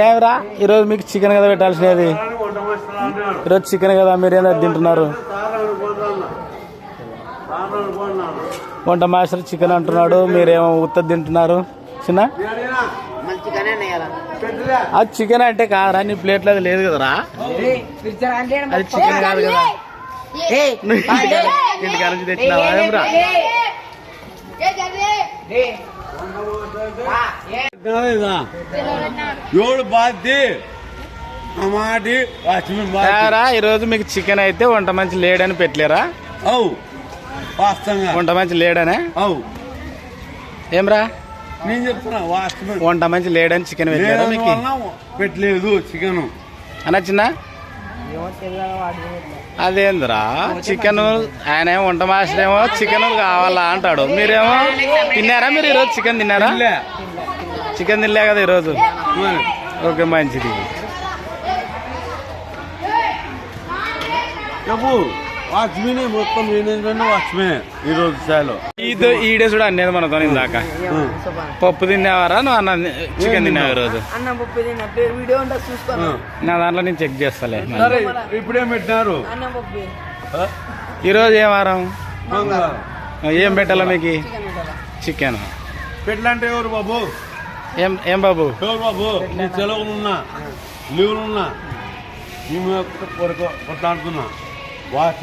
ఏమిరా ఈరోజు మీకు చికెన్ కదా పెట్టాల్సినది ఈరోజు చికెన్ కదా మీరు ఏందో తింటున్నారు వంట మాస్టర్ చికెన్ అంటున్నాడు మీరేమో ఉత్తది తింటున్నారు చిన్న అది చికెన్ అంటే కాదురా నీ ప్లేట్లో అది లేదు కదరా అది చికెన్ కాదు కదా ఇంటికి నుంచి తెచ్చినావా ఏమిరా ఏడు ఏరా, ఈరోజు మీకు చికెన్ అయితే వంట మంచి లేడని పెట్టలేరా? అవు వంట మంచి లేడనే? అవు. ఏమ్రా? నేను చెప్తున్నా వంట మంచి లేడని చికెన్ మీకు? పెట్టలేదు చికెన్. అన్న చిన్న? అదేందిరా? చికెన్ ఆయన ఏమో వంట మాస్టర్ ఏమో చికెన్ కావాలా అంటాడు. మీరేమో తిన్నారా మీరు ఈరోజు? చికెన్ తిన్నారా? చికెన్ తినలే కదా ఈరోజు? ఓకే మంచిది. వాచ్మెన్ మొత్తం వాచ్మెన్ ఈ రోజు స్థాయిలో ఇది ఈడే చూడ అనేది మనతో ఇందాక. పప్పు తిన్నావారా నువ్వు అన్న చికెన్ తిన్నావు? ఈరోజు? అన్నం పప్పు తిన్న. వీడియో చూసుకోను. నా దాంట్లో నేను చెక్ చేస్తాలే. సరే ఇప్పుడేం పెట్టినారు? అన్నం పప్పు. ఆ? ఈరోజు ఏం వారం. ఏం పెట్టాలా మీకు? చికెన్ పెట్టలంటే ఎవరు బాబు? ఏం ఏం బాబు? ఎవరు బాబు? నీ సెలవులున్నా లీవులున్నా మేము కొట్లాడుతున్నా. వాచ్